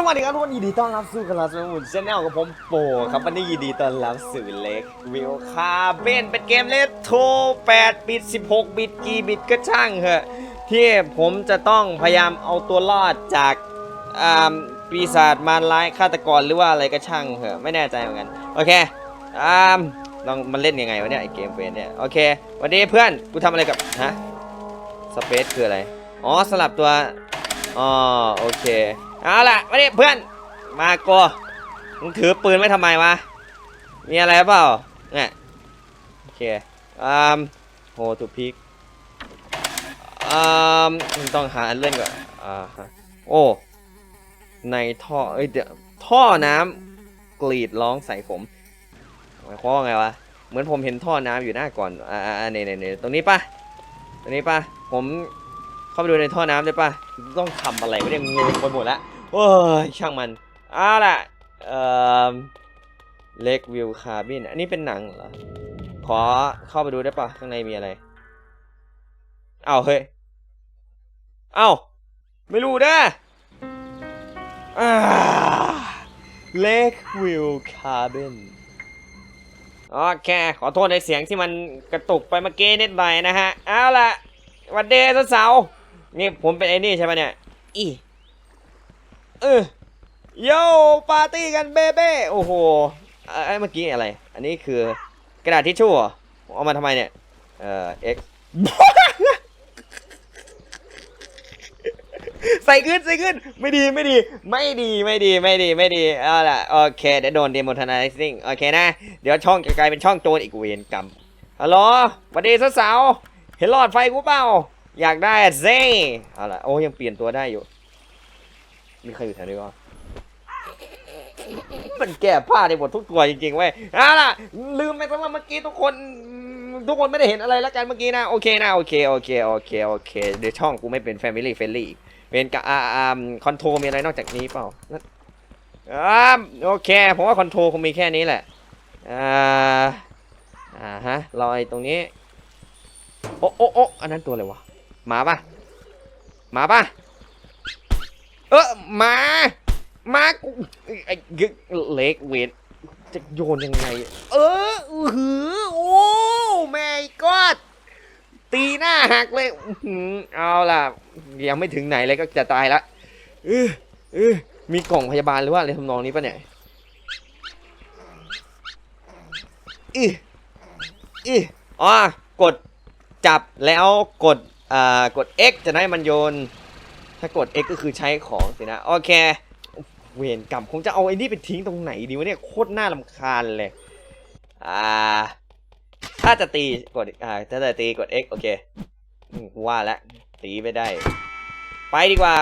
สวัสดีครับทุกคนยินดีต้อนรับสู่คลาสมุนชนแนลกับผมโปครับวันนี้ยินดีต้อนรับสู่เล็กวิวคาเบนเป็นเกมเลทโท8บิต16 บิตกี่บิตก็ช่างเหอะที่ผมจะต้องพยายามเอาตัวรอดจากอ่าปีศาจมารร้ายฆาตกรหรือว่าอะไรก็ช่างเหอะไม่แน่ใจเหมือนกันโอเคอ่าลองมันเล่นยังไงวะเนี่ยไอเกมเฟนเนี่ยโอเควันนี้เพื่อนกูทำอะไรกับฮะสเปซคืออะไรอ๋อสลับตัวอ๋อโอเค เอาล่ะมาดิเพื่อน มาโกมึงถือปืนไว้ทำไมวะ มีอะไรเปล่า เนี่ย โอเคอืมโหถูกพิกอืมต้องหาอันเล่นก่อน อ่าโอ้ ในท่อ เอ้ยเดี๋ยว ท่อน้ำกรีดร้องใส่ผมหมายความว่าไงวะ เหมือนผมเห็นท่อน้ำอยู่หน้าก่อน อ่าอ่าเนี่ยเนี่ยตรงนี้ปะตรงนี้ปะผม เข้าไปดูในท่อน้ำได้ปะต้องทำอะไรไม่ได้งงไปหมดละโอ้ยช่างมันเอาล่ะเอ่อเล็กวิวคาบินอันนี้เป็นหนังเหรอขอเข้าไปดูได้ปะข้างในมีอะไรเอ้าเฮ้ยเอ้าไม่รู้เด้ออ่าเล็กวิวคาบินโอเค ขอโทษในเสียงที่มันกระตุกไปเมื่อกี้นิดหน่อยนะฮะ เอาล่ะหวันเดย์สาวๆ นี่ผมเป็นไอ้นี่ใช่ไหมเนี่ย อีเออโย่ปาร์ตี้กันเบ้เบ้โอ้โหเอ้เมื่อกี้อะไร อันนี้คือกระดาษทิชชู่เอามาทำไมเนี่ย เอ่อ x ใส่ขึ้นใส่ขึ้น ไม่ดีไม่ดี ไม่ดีไม่ดีไม่ดีไม่ดีเอาล่ะโอเคเดี๋ยวโดน demonetizing โอเคนะ เดี๋ยวช่องจะกลายเป็นช่องโจรอีกเวรกรรมฮัลโหลสวัสดีสาวเห็นหลอดไฟกูเปล่า อยากได้อะเซ่เอาละโอ้ยังเปลี่ยนตัวได้อยู่ มีใครอยู่แถวนี้วะมันแก้ผ้าได้หมดทุกตัวจริงๆเว้ยเอาล่ะ ลืมไปซะว่าเมื่อกี้ทุกคนทุกคนไม่ได้เห็นอะไรแล้วกันเมื่อกี้นะ โอเคนะ โอเค โอเค โอเค โอเค เดี๋ยวช่องกูไม่เป็น Family Friendly อีกเป็นกับอ่าอ่าคอนโทรมีอะไรนอกจากนี้เปล่าอ่าโอเค ผมว่าคอนโทรคงมีแค่นี้แหละ อ่า อ่าฮะรอไอ้ตรงนี้ โอ้โอ้โอ้อันนั้นตัวอะไรวะ มาปะมาปะเออมามากูไอ้ยึกเล็กเวทจะโยนยังไง เออหือโอ้แม่กอดตีหน้าหักเลยเอาล่ะ ยังไม่ถึงไหนเลยก็จะตายละเออเออมีกล่องพยาบาลหรือว่าอะไรทำนองนี้ปะเนี่ยอีอีอ๋อกดจับแล้วกด อ่ากด X จะได้มันโยน ถ้ากด X ก็คือใช้ของสินะ โอเค เวรกรรมคงจะเอาไอ้นี่ไปทิ้งตรงไหนดีวะเนี่ย โคตรน่าลำคาญเลย อ่า ถ้าจะตีกด อ่า ถ้าจะตีกด X โอเคว่าแล้วตีไม่ได้ ไปดีกว่า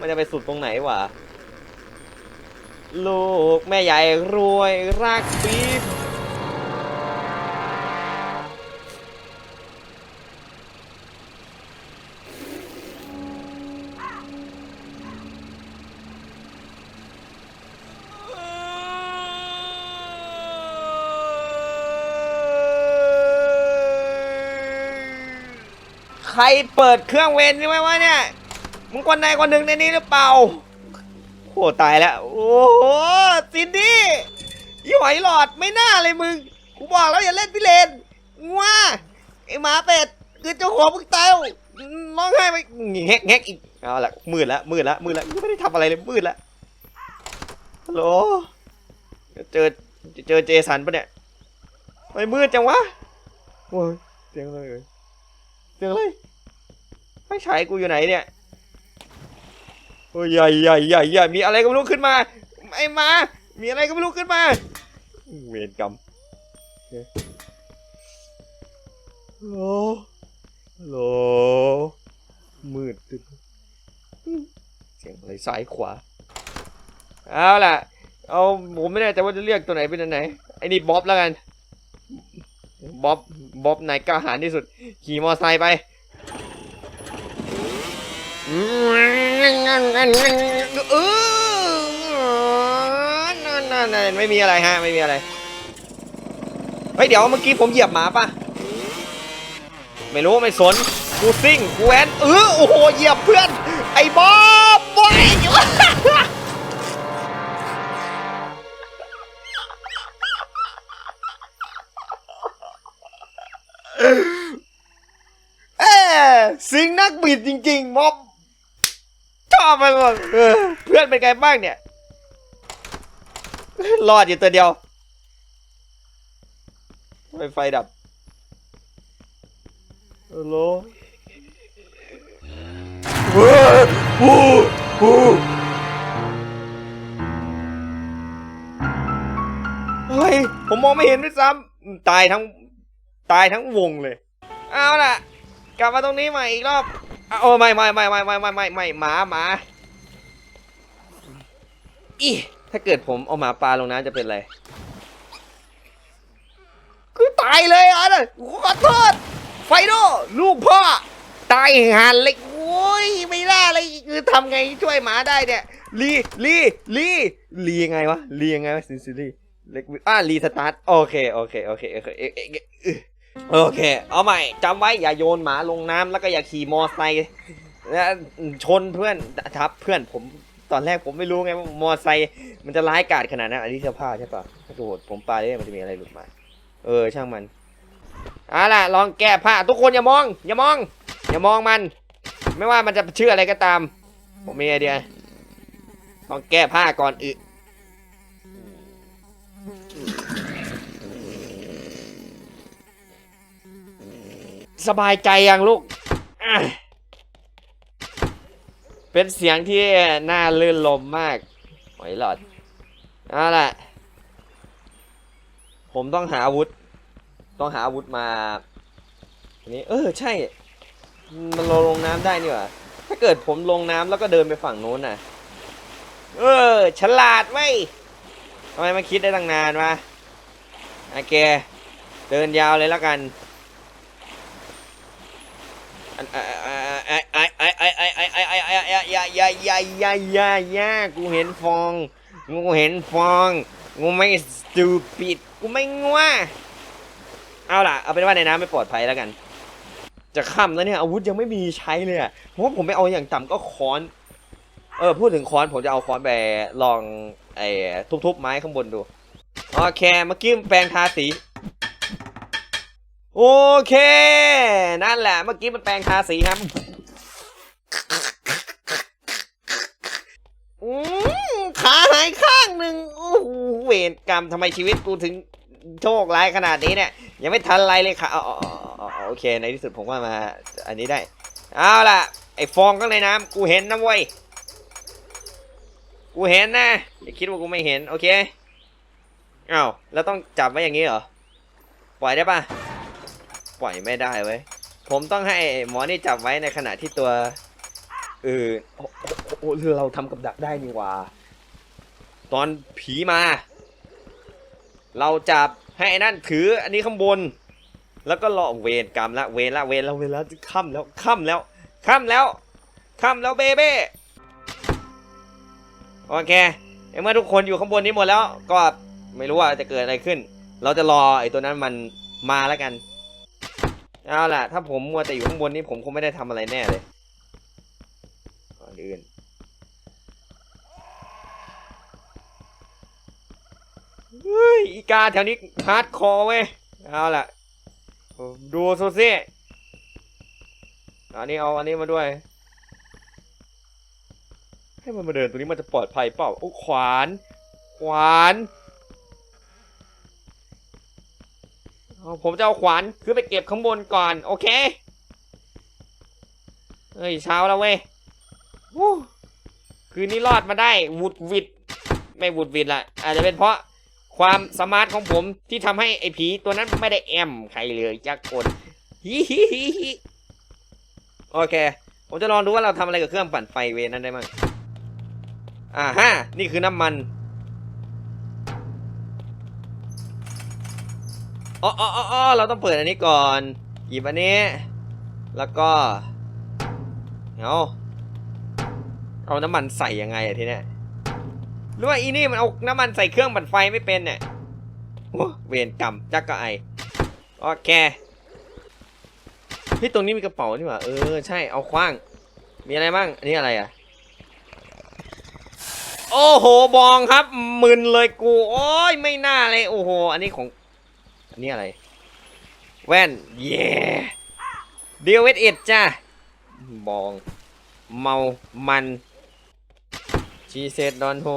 มันจะไปสุดตรงไหนวะ ลูกแม่ใหญ่รวยรักบีบ รเปิดเครื่องเวนใช่ไหมวะเนี่ย มึงคนใดคนหนึ่งในนี้หรือเปล่าโอ้ตายแล้ว โอ้โหซินดี้ยี่หอยหลอดไม่น่าเลยมึง กูบอกแล้วอย่าเล่นพิเรนว้าไอหมาเป็ดคือเจ้าของมึงตายแล้วร้องไห้ไปแงกแงกอีกเอาละมืดละมืดละมืดละไม่ได้ทำอะไรเลยมืดละฮัลโหลเจอเจอเจสันปะเนี่ยไม่มืดจังวะโอ้ยเสียงอะไรเสียงอะไร ไฟฉายกูอยู่ไหนเนี่ยโอ้ยใหญ่ใหญ่ใหญ่ใหญ่มีอะไรก็ไม่รู้ขึ้นมาไอ้มา มีอะไรก็ไม่รู้ขึ้นมา เวรกรรมโอเคฮัลโหลมืดตึ๊เสียงอะไรซ้ายขวา เอาล่ะ เอาผมไม่แน่ใจว่าจะเรียกตัวไหนเป็นอันไหน ไอ้นี่บ๊อบแล้วกัน บ๊อบ บ๊อบนายกล้าหาญที่สุด ขี่มอไซค์ไป เออไม่มีอะไรฮะ ไม่มีอะไร เฮ้ย เดี๋ยวเมื่อกี้ผมเหยียบหมาปะไม่รู้ไม่สน กูซิ่ง กูแอนเออโอ้โห เหยียบเพื่อน ไอ้บอบไว้เอ๊ซิงนักบิดจริงๆบอบ ไปก่อเพื่อนเป็นไงบ้างเนี่ย รอดอยู่ตัวเดียวไฟไฟดับฮัลโหลเฮ้ยฮู้ฮ้อผมมองไม่เห็นด้วยซ้ำตายทั้งตายทั้งวงเลย เอาล่ะ กลับมาตรงนี้ใหม่อีกรอบโอ้ไม่ไม่ไม่ไม่ไม่ไม่ไม่หมาหมา อีถ้าเกิดผมเอาหมาปลาลงน้ำจะเป็นอะไรคือตายเลยอะนะขอโทษ ไฟโดลูกพ่อ ตายหันเลยโอ้ยไม่ได้เลยคือทำไงช่วยหมาได้เนี่ยรีรีรีรียังไงวะรียังไงวะซินซิลี่เล็กอะรีสตาร์ทโอเคโอเคโอเคโอเคเออโอเค เอาใหม่จำไว้อย่าโยนหมาลงน้ำแล้วก็อย่าขี่มอไซค์ชนเพื่อนทับเพื่อนผม ตอนแรกผมไม่รู้ไงว่ามอไซค์มันจะร้ายกาจขนาดนั้นอันนี้เสื้อผ้าใช่ปะถ้าโดดผมปาได้มันจะมีอะไรหลุดมา เออช่างมันเอาล่ะลองแก้ผ้าทุกคนอย่ามอง อย่ามอง อย่ามองมัน ไม่ว่ามันจะชื่ออะไรก็ตาม ผมมีไอเดียต้องแก้ผ้าก่อนอึสบายใจยังลูกอ เป็นเสียงที่น่าลื่นลมมากหอยหลอดเอาล่ะ ผมต้องหาอาวุธ ต้องหาอาวุธมาอันนี้ เออ ใช่ มันลงน้ำได้นี่หว่าถ้าเกิดผมลงน้ำแล้วก็เดินไปฝั่งโน้นน่ะ เออ ฉลาดไว้ทำไมมาคิดได้ตั้งนานวะโอเค เดินยาวเลยแล้วกันอันไอ้ไอ้ไอ้ไอ้ไอ้ไอ้ไอ้ไอ้ไอ้ไอ้ยายายายายายากูเห็นฟอง กูเห็นฟอง กูไม่ stupid กูไม่งัวเอาล่ะ เอาเป็นว่าในน้ำไม่ปลอดภัยแล้วกัน จะค่ำแล้วเนี่ยอาวุธยังไม่มีใช้เลยอะเพราะผมไม่เอาอย่างต่ำก็ค้อน เออพูดถึงค้อนผมจะเอาค้อนไปลองไอ้ทุบๆไม้ข้างบนดู โอเคเมื่อกี้แปลงทาสีโอเค นั่นแหละ เมื่อกี้มันแปลงทาสีครับ อืมขาหายข้างหนึ่งโอ้โหเวรกรรมทำไมชีวิตกูถึงโชคร้ายขนาดนี้เนี่ย ยังไม่ทันไรเลยค่ะอ๋อโอเค ในที่สุดผมก็มา อันนี้ได้ เอาล่ะ ไอ้ฟองข้างในน้ำกูเห็นนะเว้ย กูเห็นนะ อย่าคิดว่ากูไม่เห็น โอเคอ้าวแล้วต้องจับไว้อย่างนี้เหรอ ปล่อยได้ปะปล่อยไม่ได้เว้ย ผมต้องให้หมอนี่จับไว้ในขณะที่ตัวเออโอ้ โอ้โอ้เราทำกับดักได้นี่หว่า ตอนผีมา เราจับให้ไอ้นั่นถืออันนี้ข้างบน แล้วก็รอเวรกรรมละเวรละเวรละเวรละค่ำแล้วค่ำแล้วค่ำแล้วค่ำแล้วเบเบ้โอเคเมื่อทุกคนอยู่ข้างบนนี้หมดแล้ว ก็ไม่รู้ว่าจะเกิดอะไรขึ้น เราจะรอไอ้ตัวนั้นมันมาแล้วกันเอาล่ะ ถ้าผมมัวแต่อยู่ข้างบนนี้ผมคงไม่ได้ทำอะไรแน่เลยก่อนอื่นเฮ้ย อีกาแถวนี้ฮาร์ดคอร์เว้ย เอาล่ะ ดูโซเซ่อันนี้เอาอันนี้มาด้วย ให้มันมาเดินตรงนี้มันจะปลอดภัยเปล่า โอ้ขวาน ขวานผมจะเอาขวานคือไปเก็บข้างบนก่อน โอเค เฮ้ยเช้าแล้วเว้ยคืนนี้รอดมาได้วุดวิด ไม่วุดวิดละอาจจะเป็นเพราะ ความสมาร์ทของผมที่ทำให้ไอ้ผีตัวนั้นไม่ได้แอมใครเลยจักคนฮิฮิฮิฮิโอเค ผมจะลองดูว่าเราทำอะไรกับเครื่องปั่นไฟเวนั้นได้มั้งอ่าฮะนี่คือน้ำมันอ๋ออ๋ออ๋ออ๋อเราต้องเปิดอันนี้ก่อน หยิบอันนี้ แล้วก็ เอาเอาน้ำมันใส่ยังไงอะทีเนี้ย หรือว่าอีนี่มันเอาน้ำมันใส่เครื่องปั่นไฟไม่เป็นเนี่ยโอ้เวรกรรมจักก็ไอโอเคพี่ตรงนี้มีกระเป๋านี่หว่าเออใช่เอาคว้าง มีอะไรบ้างอันนี้อะไรอะโอ้โหบองครับมึนเลยกูโอ้ยไม่น่าเลยโอ้โหอันนี้ของอันนี้อะไร แว่นเย่เดียวเวทเอ็ดจ้าบอง เมามัน ชีเซดดอนโฮ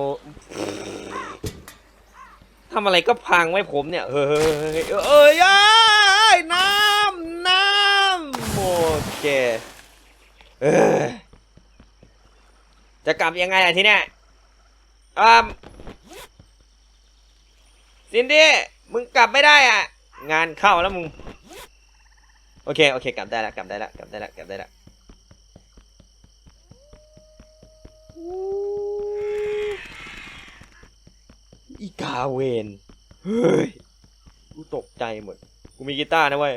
ทำอะไรก็พังไว้ผมเนี่ย เฮ้ยเอ้ยเอ้ยน้ำน้ำโอเคเออจะกลับยังไงล่ะทีเนี้ยอ่าซินดี้มึงกลับไม่ได้อะ งานเข้าแล้วมึง โอเค โอเค กลับได้ล้วกลับได้ล้วกลับได้ล้วกลับได้ล้ว อีกาเวนเฮ้ย กูตกใจหมด กูมีกีตาร์นะเว้ย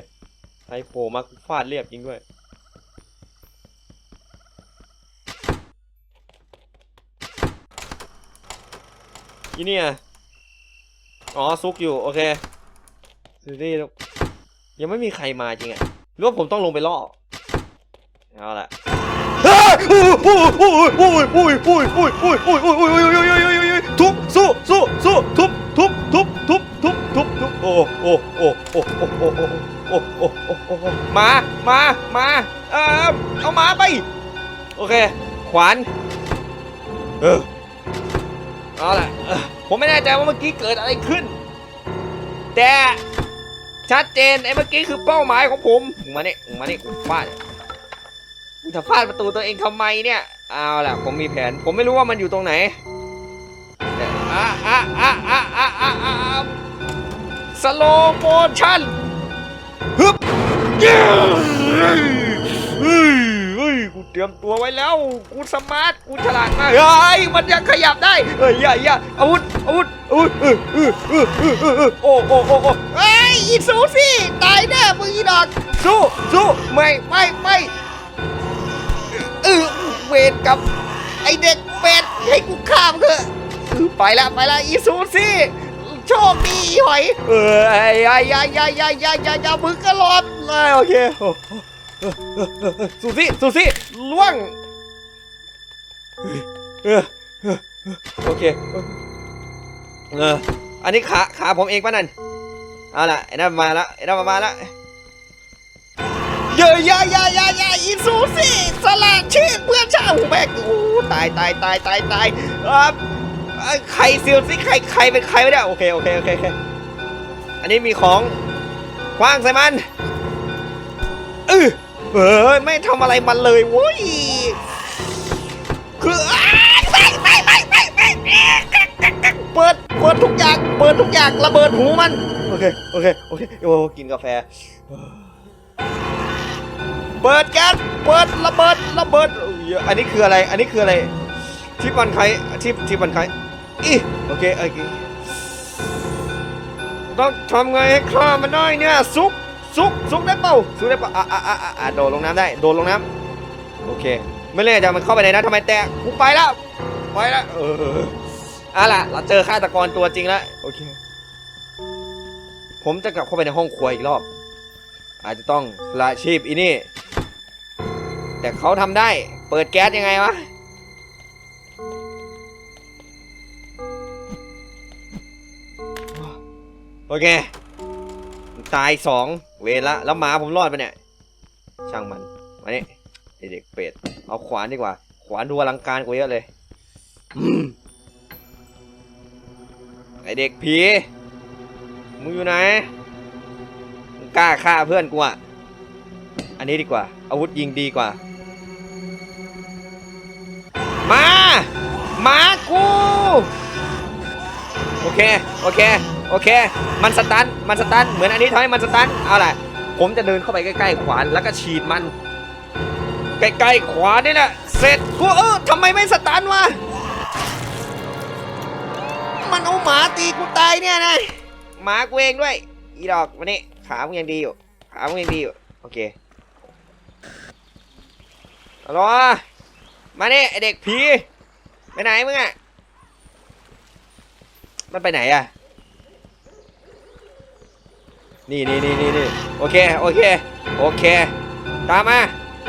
ไอโผล่มากฟาดเรียบจริงด้วยอีเนี่ยอ๋อ ซุกอยู่ โอเคซีรีส์ยังไม่มีใครมาจริงอะหรือว่าผมต้องลงไปล่อ เอาละทุบสู้สู้สู้ ทุบทุบทุบทุบทุบทุบทุบโอ้โอ้โอ้โอ้โอ้โอ้โอ้โอ้โอ้โอ้โอ้มามามาเออเอามาไป โอเค ขวาน เออเอาล่ะผมไม่แน่ใจว่าเมื่อกี้เกิดอะไรขึ้น แต่ชัดเจนไอ้เมื่อกี้คือเป้าหมายของผมมาเนี่ยมาเนี่ยกูฟาดมึงจะฟาดประตูตัวเองทำไมเนี่ย เอาล่ะ ผมมีแผน ผมไม่รู้ว่ามันอยู่ตรงไหน อะอะอะอะอะอะอะสโลโมชั่นฮึบเย้เฮ้ยเฮ้ยกูเตรียมตัวไว้แล้ว กูสมาร์ท กูฉลาดมากเฮ้ย มันยังขยับได้เฮ้ยอย่าอย่าอาวุธอาวุธอาวุธเออเออเออเออเออเออโอ้โอ้โอ้โอ้เฮ้ยอีสู้สิ ตายแน่มึงอีดอก สู้สู้ไม่ไม่ไม่เออเวรกับไอเด็กเป็ดให้กูฆ่ามันเถอะ ไปละไปละอีซูซี่โชคดีอีหอยเออไอ้ยายายายายายายามึงก็รอดเลยโอเคโอ้โออเออเออเออซูซี่ซูซี่ล่วงโอเคเอออันนี้ขาขาผมเองป่ะนั่นเอาล่ะไอ้นั่นมาละไอ้นั่นมาละเยอะยายายายาอีซูซี่สละชีพเพื่อนชาติแม่งโอ้ตายตายตายตายตายเออ เอ้ยใครซิลซิใครใครเป็นใครไม่ได้โอเคโอเคโอเคโอเคอันนี้มีของคว้างใส่มันเออเออไม่ทำอะไรมันเลยเว้ยคืออ้ายไม่ไม่ไม่ไม่ไม่เปิดเปิดทุกอย่างเปิดทุกอย่างระเบิดหูมันโอเคโอเคโอเคโอ้กินกาแฟ เปิดแก๊สเปิดระเบิดระเบิดอ้ยอันนี้คืออะไร อันนี้คืออะไรที่บันไคที่ที่บันไค อีโอเคโอเคต้องทำไงให้ฆ่ามันได้เนี่ยซุกซุกซุกได้เปล่าซุกได้เปล่าอะอะอะอะโดดลงน้ำได้โดดลงน้ำโอเค ไม่เล่นจะมันเข้าไปในนั้นทำไมแตกกูไปแล้วไปแล้วเออเอาล่ะเราเจอฆาตกรตัวจริงแล้วโอเค ผมจะกลับเข้าไปในห้องครัวอีกรอบ อาจจะต้องละชีพอีนี่ แต่เขาทำได้เปิดแก๊สยังไงวะ โอเค ตายสองเวรละ แล้วหมาผมรอดไปเนี่ย ช่างมันมานี่ไอเด็กเป็ด เอาขวานดีกว่า ขวานดูอลังการกว่าเยอะเลยไอเด็กผี มึงอยู่ไหน มึงกล้าฆ่าเพื่อนกูอะ อันนี้ดีกว่า อาวุธยิงดีกว่า มามากู โอเค โอเค โอเค มันสตัน มันสตัน เหมือนอันนี้ทำให้มันสตัน เอาล่ะ ผมจะเดินเข้าไปใกล้ๆขวานแล้วก็ฉีดมัน ใกล้ๆขวานนี่แหละเสร็จกูเออทำไมไม่สตันวะ มันเอาหมาตีกูตายเนี่ยนะหมากูเองด้วย อีดอกวันนี้ขามึงยังดีอยู่ ขามึงยังดีอยู่ โอเคฮัลโหลมาเนี่ยไอเด็กผี ไปไหนมึงอะมันไปไหนอะ นี่นี่นี่นี่นี่โอเคโอเคโอเค ตามมา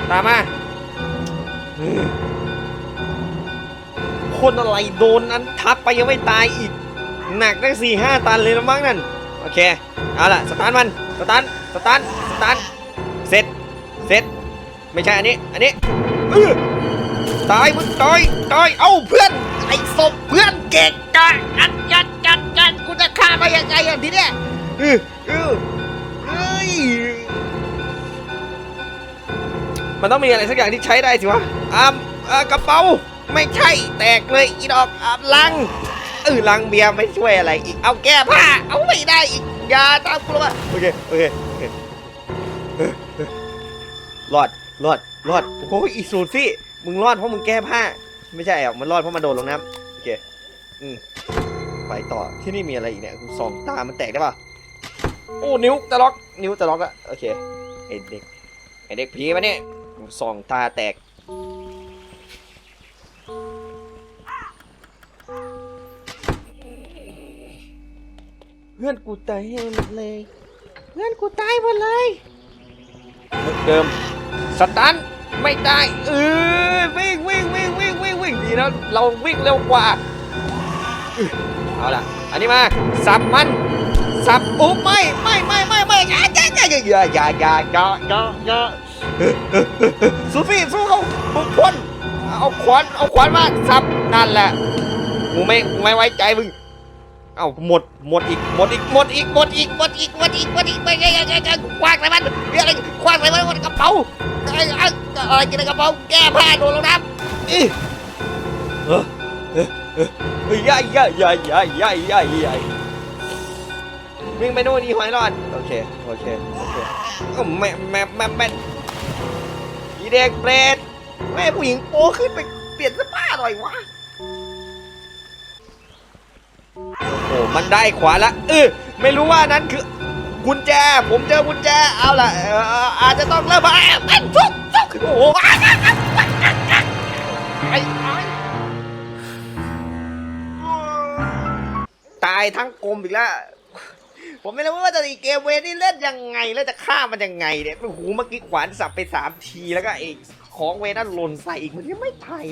ตามมาคนอะไรโดนนั้นทับไปยังไม่ตายอีก หนักตั้งสี่ห้าตันเลยนะมั้งนั่นโอเคเอาล่ะสตาร์ทมันสตาร์ทสตาร์ทสตาร์ทเสร็จเสร็จไม่ใช่อันนี้อันนี้ตายมึงตายตายเอ้าเพื่อนไอ้ศพเพื่อนเก่งกะอัดยัดยัดยัดกูจะฆ่าไปยังไงอะทีเนี้ย มันต้องมีอะไรสักอย่างที่ใช้ได้สิวะอามกระเป๋า ไม่ใช่ แตกเลยอีดอกอามลังเออลังเบียร์ไม่ช่วยอะไรอีก เอาแก้ผ้า เอาไม่ได้อีก อย่าตามกูมาโอเค โอเค โอเครอดรอดรอด โอ้ยอีซูซี่ มึงรอดเพราะมึงแก้ผ้า ไม่ใช่อะมันรอดเพราะมันโดดลงน้ำโอเค อืมไปต่อ ที่นี่มีอะไรอีกเนี่ยกูสองตา มันแตกได้ปะ โอ้นิ้วตะล็อก นิ้วตะล็อกอะโอเคไอเด็กไอเด็กผีมาเนี่ยสองตาแตก เพื่อนกูตายหมดเลย เพื่อนกูตายหมดเลยมุกเดิมสตันไม่ได้เออวิ่งวิ่งวิ่งวิ่งวิ่งวิ่งดีนะเราวิ่งเร็วกว่าอื้อเอาล่ะ อันนี้มาสับมัน สับโอ้ไม่ไม่ไม่ไม่ไม่อย่าอย่าอย่าอย่าอย่าอย่าอย่าอย่าอย่าสู้สิสู้เขาทุกคนเอาขวานเอาขวานมาสับนั่นแหละกูไม่กูไม่ไว้ใจมึงเอาหมดหมดอีกหมดอีกหมดอีกหมดอีกหมดอีกหมดอีกหมดอีกไม่ใช่ไม่ใช่คว้างใส่มันมีอะไรคว้างใส่มันบนกระเป๋าอ้ไอ้อะไรกินกระเป๋าแก้ผ้าโดนลงน้ำอีเออเออเออย่าย่าย่าย่าย่าย่าย่ วิ่งไปนู่นอีหอยรอดโอเคโอเคโอเคก็แม่แม่แม่แม่อีเด็กเปรตแม่ผู้หญิงโป้ขึ้นไปเปลี่ยนเสื้อผ้าหน่อยวะโอ้มันได้ขวาละเออไม่รู้ว่านั้นคือกุญแจ ผมเจอกุญแจเอาล่ะอออาจจะต้องเริ่มมามันฟุกฟุกโอ้โหไอ้ตายทั้งกลมอีกแล้ว ผมไม่รู้ว่าจะอีเกมเวนี่เล่นยังไงแล้วจะฆ่ามันยังไงเนี่ยโอ้โหเมื่อกี้ขวานสับไปสามทีแล้วก็ไอ้ของเวนั่นหล่นใส่อีกมันยังไม่ตาย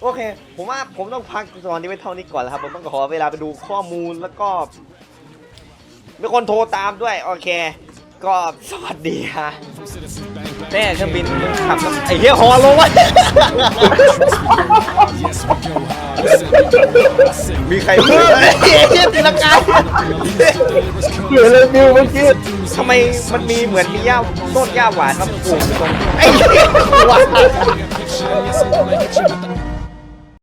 โอเค ผมว่าผมต้องพักตอนนี้ไว้เท่านี้ก่อนแล้วครับผมต้องขอเวลาไปดูข้อมูลแล้วก็มีคนโทรตามด้วย โอเค ก็สวัสดีฮะ แม่เครื่องบินขับไอ้เหี้ยฮอลงวะมีใครพูดไอเหี้ยตีลังกาเหลือเลยมิวเมื่อกี้ทำไมมันมีเหมือนมีหญ้าต้นหญ้าหวานมาปลูกตรงไอ้เหี้ยหวาน